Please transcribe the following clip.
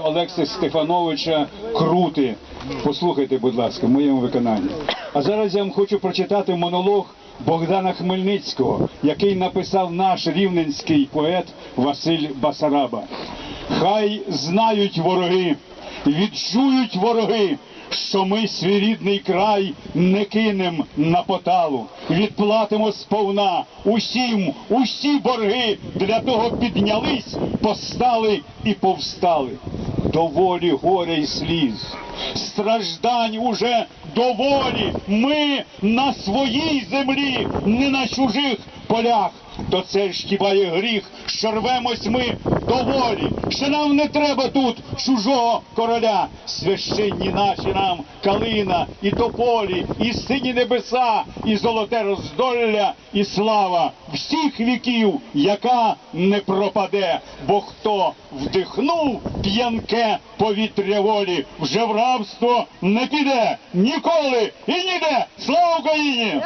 Олекса Стефановича Крути. Послухайте, будь ласка, в моєму виконанні. А зараз я вам хочу прочитати монолог Богдана Хмельницького, який написав наш рівненський поет Василь Басараба. Хай знають вороги, відчують вороги, що ми свій рідний край не кинем на поталу, відплатимо сповна усім, усі борги для того піднялись, постали і повстали. Доволі горя й сліз, страждань уже доволі. Ми на своїй землі, не на чужих полях. То це ж хіба є гріх, що рвемось ми до волі, що нам не треба тут чужого короля. Священні наші нам калина і тополі, і сині небеса, і золоте роздолля, і слава всіх віків, яка не пропаде. Бо хто вдихнув п'янке повітря волі, вже в рабство не піде ніколи і ніде. Слава Україні!